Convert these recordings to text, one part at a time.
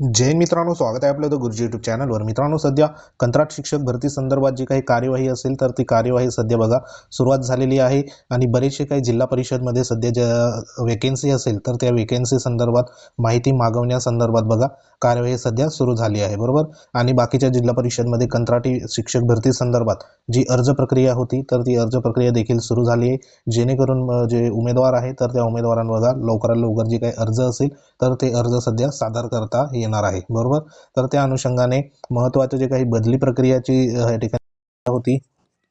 जैन मित्रांनो स्वागत आहे आपलं द गुरुजी युट्यूब चॅनलवर मित्रांनो सध्या कंत्राट शिक्षक भरती संदर्भात जी काही कार्यवाही असेल तर ती कार्यवाही सध्या बघा सुरुवात झालेली आहे. आणि बरेचसे काही जिल्हा परिषदमध्ये सध्या ज्या वेकेन्सी असेल तर त्या वेकेन्सी संदर्भात माहिती मागवण्यासंदर्भात बघा कार्यवाही सध्या सुरू झाली आहे बरोबर? आणि बाकीच्या जिल्हा परिषदमध्ये कंत्राटी शिक्षक भरती संदर्भात जी अर्ज प्रक्रिया होती तर ती अर्ज प्रक्रिया देखील सुरू झाली आहे. जेणेकरून जे उमेदवार आहे तर त्या उमेदवारांबघा बघा लवकरात लवकर जे काही अर्ज असेल तर ते अर्ज सध्या सादर करता येणार आहे बरोबर? तर त्या अनुषंगाने महत्त्वाचे जे काही बदली प्रक्रियाची या ठिकाणी होती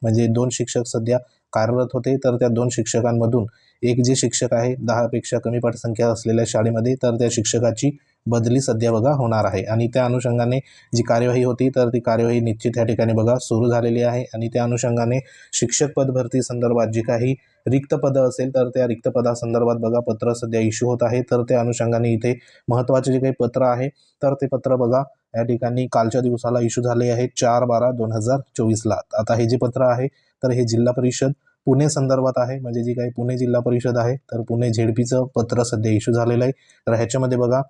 म्हणजे दोन शिक्षक सध्या कार्यरत होते तर त्या दोन शिक्षकांमधून एक जे शिक्षक आहे दहापेक्षा कमी पटसंख्या असलेल्या शाळेमध्ये तर त्या शिक्षकाची बदली सध्या बघा होणार आहे. आणि त्या अनुषंगाने जी कार्यवाही होती तर ती कार्यवाही निश्चित या ठिकाणी बघा सुरू झालेली आहे. आणि त्या अनुषंगाने शिक्षक पद भरती संदर्भात जी काही रिक्त पदं असेल तर त्या रिक्त पदासंदर्भात बघा पत्र सध्या इश्यू होत आहे. तर त्या अनुषंगाने इथे महत्त्वाचे जे काही पत्र आहे तर ते पत्र बघा या ठिकाणी कालच्या दिवसाला इश्यू झाले आहे चार बारा दोन हजार चोवीसला. आता हे जे पत्र आहे तर हे जिल्हा परिषद पुणे संदर्भात आहे. म्हणजे जी काही पुणे जिल्हा परिषद आहे तर पुणे झेडपीचं पत्र सध्या इश्यू झालेलं आहे. तर ह्याच्यामध्ये बघा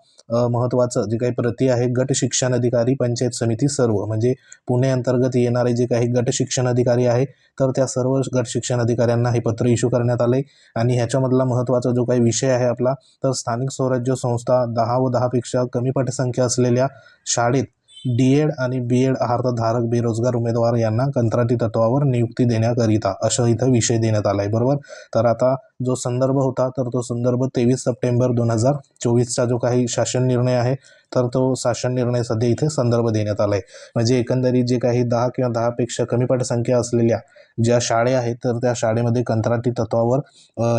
महत्त्वाचं जे काही प्रती आहे गट शिक्षण अधिकारी पंचायत समिती सर्व. म्हणजे पुणे अंतर्गत येणारे जे काही गट शिक्षण अधिकारी आहे तर त्या सर्व गट शिक्षण अधिकाऱ्यांना हे पत्र इश्यू करण्यात आले आणि ह्याच्यामधला महत्त्वाचा जो काही विषय आहे आपला तर स्थानिक स्वराज्य संस्था दहा व दहापेक्षा कमी पटसंख्या असलेल्या शाळेत डी एड आणि बी एड अर्थधारक बेरोजगार उमेदवार यांना कंत्राटी तत्वावर नियुक्ती देण्याकरिता असं इथं विषय देण्यात आला आहे बरोबर? तर आता जो संदर्भ होता तर तो संदर्भ तेवीस सप्टेंबर दोन हजार चोवीसचा जो काही शासन निर्णय आहे तर तो शासन निर्णय सध्या इथे संदर्भ देण्यात आला आहे म्हणजे एकंदरीत जे काही दहा किंवा दहापेक्षा कमी पटसंख्या असलेल्या ज्या शाळे आहेत तर त्या शाळेमध्ये कंत्राटी तत्वावर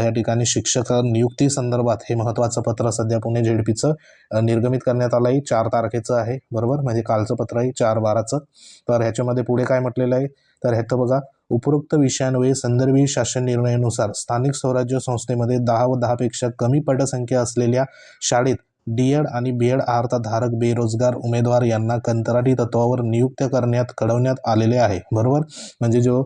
या ठिकाणी शिक्षक नियुक्ती संदर्भात हे महत्त्वाचं पत्र सध्या पुणे झेडपीचं निर्गमित करण्यात आलं आहे चार तारखेचं आहे बरोबर? म्हणजे कालचं पत्र आहे चार बाराचं. तर ह्याच्यामध्ये पुढे काय म्हटलेलं आहे? तर ह्याचं बघा उपरोक्त विषयांवये संदर्भी शासन निर्णयानुसार स्थानिक स्वराज्य संस्थेमध्ये दहा व दहापेक्षा कमी पटसंख्या असलेल्या शाळेत डी एड आणि बी एड धारक बेरोजगार उमेदवार यांना कंत्राटी तत्वावर नियुक्त करण्यात कळवण्यात आलेले आहे. बरोबर? म्हणजे जो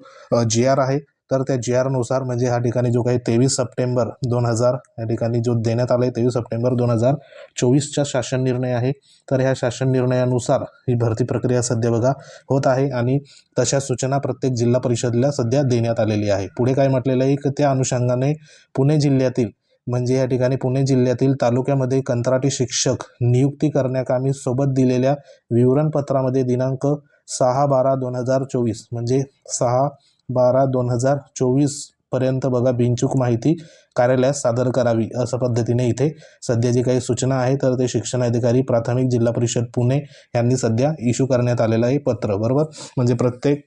जी आर आहे तर त्या जी आरनुसार म्हणजे ह्या ठिकाणी जो काही तेवीस सप्टेंबर दोन हजार या ठिकाणी जो देण्यात आला आहे तेवीस सप्टेंबर दोन हजार चोवीसचा शासन निर्णय आहे. तर ह्या शासन निर्णयानुसार ही भरती प्रक्रिया सध्या बघा होत आहे आणि तशा सूचना प्रत्येक जिल्हा परिषदला सध्या देण्यात आलेली आहे. पुढे काय म्हटलेलं आहे? की त्या अनुषंगाने पुणे जिल्ह्यातील म्हणजे या ठिकाणी पुणे जिल्ह्यातील तालुक्यामध्ये कंत्राटी शिक्षक नियुक्ती करण्याकामी सोबत दिलेल्या विवरणपत्रामध्ये दिनांक सहा बारा दोन हजार चोवीस म्हणजे सहा बारा दोन हजार चोवीसपर्यंत बघा बिनचूक माहिती कार्यालयात सादर करावी असं पद्धतीने इथे सध्या जी काही सूचना आहे तर ते शिक्षण अधिकारी प्राथमिक जिल्हा परिषद पुणे यांनी सध्या इश्यू करण्यात आलेलं आहे पत्र बरोबर? म्हणजे प्रत्येक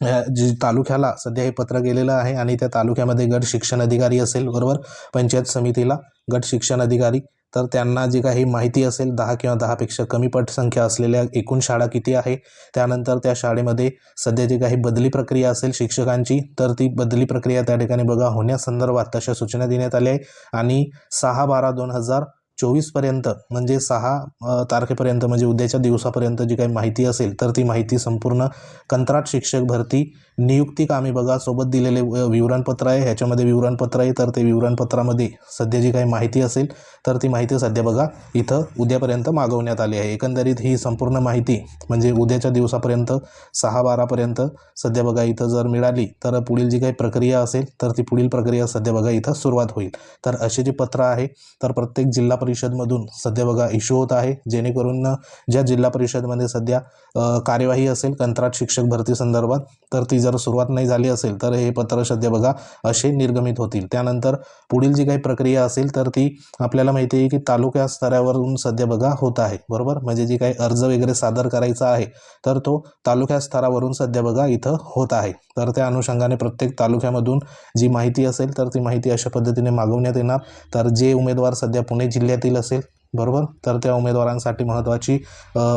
जी तालुक्याला सध्या हे पत्र गेलेलं आहे आणि त्या तालुक्यामध्ये गट शिक्षण अधिकारी असेल बरोबर? पंचायत समितीला गट शिक्षण अधिकारी. तर त्यांना जी काही माहिती असेल दहा किंवा दहापेक्षा कमी पटसंख्या असलेल्या एकूण शाळा किती आहे? त्यानंतर त्या शाळेमध्ये सध्या जी काही बदली प्रक्रिया असेल शिक्षकांची तर ती बदली प्रक्रिया त्या ठिकाणी बघा होण्यासंदर्भात तशा सूचना देण्यात आल्या आहे. आणि सहा बारा दोन हजार चोवीसपर्यंत म्हणजे सहा तारखेपर्यंत म्हणजे उद्याच्या दिवसापर्यंत जी काही माहिती असेल तर ती माहिती संपूर्ण कंत्राट शिक्षक भरती नियुक्ती कामी बघा सोबत दिलेले व- विवरणपत्र आहे ह्याच्यामध्ये विवरणपत्र आहे तर ते विवरणपत्रामध्ये सध्या जी काही माहिती असेल तर ती माहिती सध्या बघा इथं उद्यापर्यंत मागवण्यात आली आहे. एकंदरीत ही संपूर्ण माहिती म्हणजे उद्याच्या दिवसापर्यंत सहा बारापर्यंत सध्या बघा इथं जर मिळाली तर पुढील जी काही प्रक्रिया असेल तर ती पुढील प्रक्रिया सध्या बघा इथं सुरुवात होईल. तर असे जे पत्र आहे तर प्रत्येक जिल्हा परिषदमधून सध्या बघा इश्यू होत आहे. जेणेकरून ज्या जिल्हा परिषदमध्ये सध्या कार्यवाही असेल कंत्राट शिक्षक भरती संदर्भात तर ती जर सुरुवात नाही झाली असेल तर हे पत्र सध्या बघा असे निर्गमित होतील. त्यानंतर पुढील जी काही प्रक्रिया असेल तर ती आपल्याला माहिती आहे की तालुक्या स्तरावरून सध्या बघा होत आहे. बरोबर? म्हणजे जी काही अर्ज वगैरे सादर करायचा आहे तर तो तालुक्या स्तरावरून सध्या बघा इथं होत आहे. तर त्या अनुषंगाने प्रत्येक तालुक्यामधून जी माहिती असेल तर ती माहिती अशा पद्धतीने मागवण्यात येणार. तर जे उमेदवार सध्या पुणे जिल्ह्यात जिल्ह्यातील असेल. बरोबर? तर त्या उमेदवारांसाठी महत्त्वाची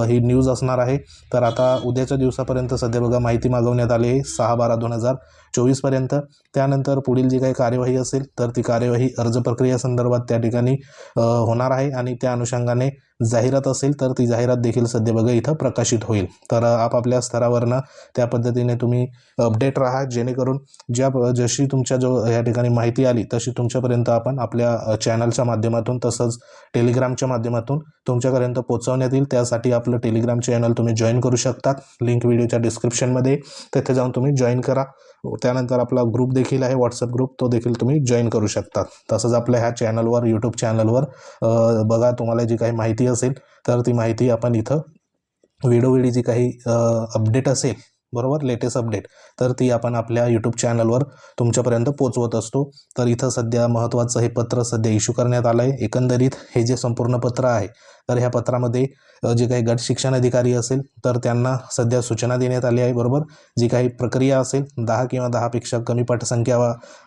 ही न्यूज असणार आहे. तर आता उद्याच्या दिवसापर्यंत सध्या बघा माहिती मागवण्यात आली आहे सहा बारा दोन हजार चोवीसपर्यंत त्यानंतर पुढील जी काही कार्यवाही असेल तर ती कार्यवाही अर्ज प्रक्रिया संदर्भात त्या ठिकाणी होणार आहे. आणि त्या अनुषंगाने जाहिरात असेल तर ती जाहिरात देखील सध्या बघा इथं प्रकाशित होईल. तर आपापल्या स्तरावरनं त्या पद्धतीने तुम्ही अपडेट राहा जेणेकरून ज्या जशी तुमच्या जो या ठिकाणी माहिती आली तशी तुमच्यापर्यंत आपण आपल्या चॅनलच्या माध्यमातून तसंच टेलिग्रामच्या माध्यमातून तुमच्यापर्यंत पोहोचवण्यात येईल. त्यासाठी आपलं टेलिग्राम चॅनल तुम्ही जॉईन करू शकता. लिंक व्हिडिओच्या डिस्क्रिप्शनमध्ये. तिथे जाऊन तुम्ही जॉईन करा. त्यानंतर आपला ग्रुप देखील आहे व्हॉट्सअप ग्रुप. तो देखील तुम्ही जॉईन करू शकता. तसंच आपल्या ह्या चॅनलवर यूट्यूब चॅनलवर बघा तुम्हाला जी काही माहिती असेल तर ती माहिती आपण इथं वेळोवेळी जी काही अपडेट असेल बरोबर? लेटेस्ट अपडेट तर ती आपण आपल्या यूट्यूब चॅनलवर तुमच्यापर्यंत पोचवत असतो. तर इथं सध्या महत्त्वाचं हे पत्र सध्या इश्यू करण्यात आलं आहे एकंदरीत हे जे संपूर्ण पत्र आहे तर ह्या पत्रामध्ये जे काही गट शिक्षण अधिकारी असेल तर त्यांना सध्या सूचना देण्यात आली आहे बरोबर? जी काही प्रक्रिया असेल दहा किंवा दहापेक्षा कमी पटसंख्या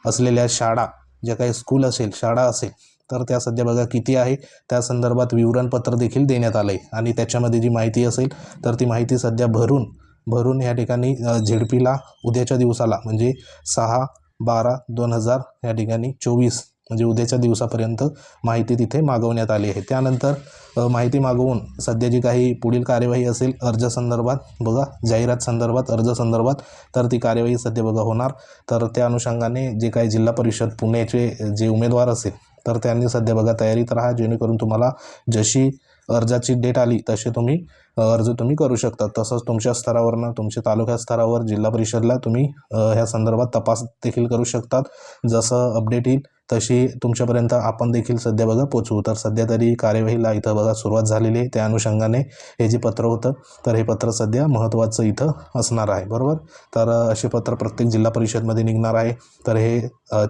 असलेल्या शाळा ज्या काही स्कूल असेल शाळा असेल तर त्या सध्या बघा किती आहे. त्या संदर्भात विवरणपत्र देखील देण्यात आलं आहे आणि त्याच्यामध्ये जी माहिती असेल तर ती माहिती सध्या भरून भरून या ठिकाणी झेडपीला उद्याच्या दिवसाला म्हणजे सहा बारा दोन हजार या ठिकाणी चोवीस म्हणजे उद्याच्या दिवसापर्यंत माहिती तिथे मागवण्यात आली आहे. त्यानंतर माहिती मागवून सध्या जी काही पुढील कार्यवाही असेल अर्ज संदर्भात बघा जाहिरात संदर्भात अर्ज संदर्भात तर ती कार्यवाही सध्या बघा होणार. तर त्या अनुषंगाने जे काही जिल्हा परिषद पुण्याचे जे उमेदवार असेल तर त्यांनी सध्या बघा तयारीत राहा जेणेकरून तुम्हाला जशी अर्जाची डेट आली तसे तुम्ही अर्ज तुम्ही करू शकता. तसंच तुमच्या स्तरावरनं तुमच्या तालुका स्तरावर जिल्हा परिषदला तुम्ही ह्या संदर्भात तपास देखील करू शकतात. जसं अपडेट येईल तशी तुमच्यापर्यंत आपण देखील सध्या बघा पोचवू. तर सध्या तरी कार्यवाहीला इथं बघा सुरुवात झालेली आहे. त्या अनुषंगाने हे जे पत्र होतं तर हे पत्र सध्या महत्त्वाचं इथं असणार आहे. बरोबर? तर असे पत्र प्रत्येक जिल्हा परिषदमध्ये निघणार आहे. तर हे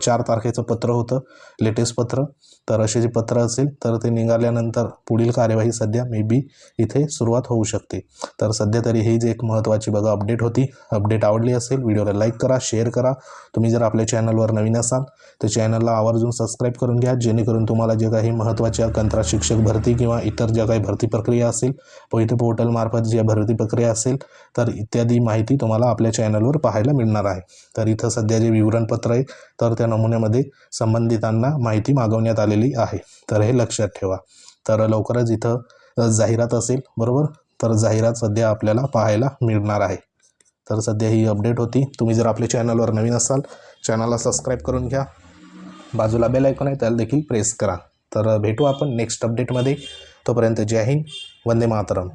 चार तारखेचं पत्र होतं लेटेस्ट पत्र. तर असे जे पत्र असेल तर ते निघाल्यानंतर पुढील कार्यवाही सध्या मे बी इथे सुरुवात होऊ शकते. तर सध्या तरी ही जी एक महत्त्वाची बघा अपडेट होती अपडेट आवडली असेल व्हिडिओला लाईक करा शेअर करा. तुम्ही जर आपल्या चॅनलवर नवीन असाल तर चॅनलला आवर्जून सबस्क्राईब करून घ्या. जेणेकरून तुम्हाला जे काही महत्त्वाच्या कंत्राट शिक्षक भरती किंवा इतर ज्या काही भरती प्रक्रिया असेल पोइटे पोर्टलमार्फत जी भरती प्रक्रिया असेल तर इत्यादी माहिती तुम्हाला आपल्या चॅनलवर पाहायला मिळणार आहे. तर इथं सध्या जे विवरणपत्र आहे तर त्या नमुन्यामध्ये संबंधितांना माहिती मागवण्यात आलेली आहे. तर हे लक्षात ठेवा. तर लवकरच इथं जाहिरात असेल बरोबर? तर जाहिरात सध्या आपल्याला पाहायला मिळणार आहे. तर सध्या ही अपडेट होती. तुम्ही जर आपल्या चॅनलवर नवीन असाल चॅनलला सबस्क्राईब करून घ्या. बाजूला बेल ऐकून आहे त्याला देखील प्रेस करा. तर भेटू आपण नेक्स्ट अपडेटमध्ये तोपर्यंत जय हिंद वंदे मातरम.